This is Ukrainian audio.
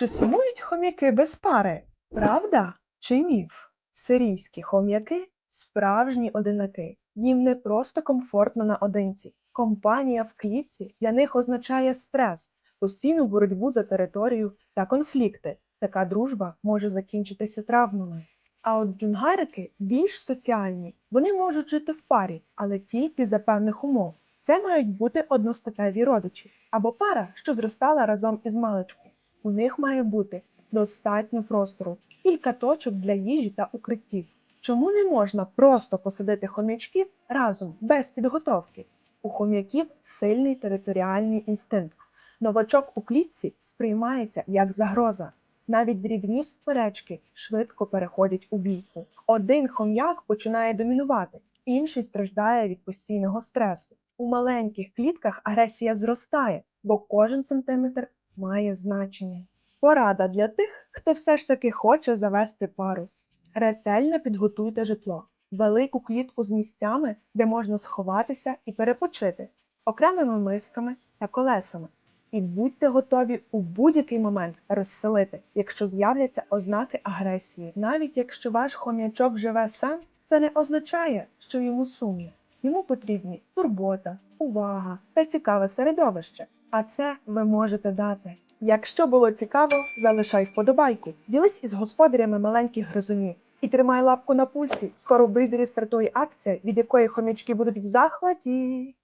Чи сумують хом'яки без пари? Правда чи міф? Сирійські хом'яки справжні одинаки. Їм не просто комфортно наодинці. Компанія в клітці для них означає стрес, постійну боротьбу за територію та конфлікти. Така дружба може закінчитися травмами. А от джунгарики більш соціальні. Вони можуть жити в парі, але тільки за певних умов. Це мають бути одностатеві родичі або пара, що зростала разом із маличку. У них має бути достатньо простору, кілька точок для їжі та укриттів. Чому не можна просто посадити хомячків разом без підготовки? У хом'яків сильний територіальний інстинкт. Новачок у клітці сприймається як загроза. Навіть дрібні суперечки швидко переходять у бійку. Один хом'як починає домінувати, інший страждає від постійного стресу. У маленьких клітках агресія зростає, бо кожен сантиметр має значення. Порада для тих, хто все ж таки хоче завести пару. Ретельно підготуйте житло, велику клітку з місцями, де можна сховатися і перепочити, окремими мисками та колесами. І будьте готові у будь-який момент розселити, якщо з'являться ознаки агресії. Навіть якщо ваш хом'ячок живе сам, це не означає, що йому сумно. Йому потрібні турбота, увага та цікаве середовище. А це ви можете дати. Якщо було цікаво, залишай вподобайку, ділись із господарями маленьких гризунів і тримай лапку на пульсі. Скоро в брідері стартує акція, від якої хомячки будуть в захваті.